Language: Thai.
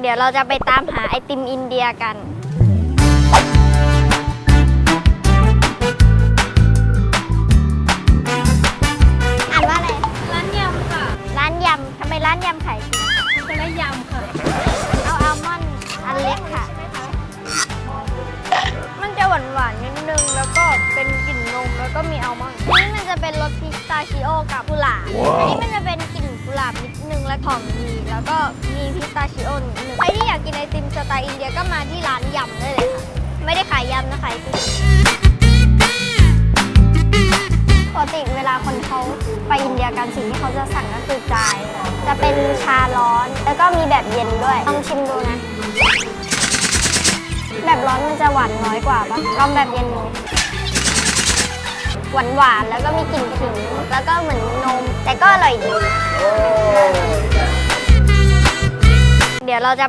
เดี๋ยวเราจะไปตามหาไอติมอินเดียกัน อ่านว่าอะไร ร้านยำค่ะร้านยำทำไมร้านยำขายจริงคนละยำค่ะ เอาอัลมอนด์อันเล็กค่ะ มันจะหวานหวานๆนิดนึง แล้วก็เป็นกลิ่นนม แล้วก็มีอัลมอนด์อันนี้มันจะเป็นรสพิสตาชิโอกับกุหลาบอันนี้มันจะเป็นกลิ่นกุหลาบนิดนึงและหอมดีแล้วก็ มีพิสตาชิโอนิดนึงใครที่อยากกินไอติมสไตล์อินเดียก็มาที่ร้านยำได้เลยค่ะ ไม่ได้ขายยำนะขายไอติมปกติเวลาคนเขาไปอินเดียกันสิ่งที่เขาจะสั่งก็คือจาย จะเป็นชาร้อน แล้วก็มีแบบเย็นด้วย ลองชิมดูนะ แบบร้อนมันจะหวานน้อยกว่าปะลองแบบเย็นดูหวานหวานแล้วก็มีกลิ่นขิงแล้วก็เหมือนนม แต่ก็อร่อยดี ดี๋ยวเราจะไป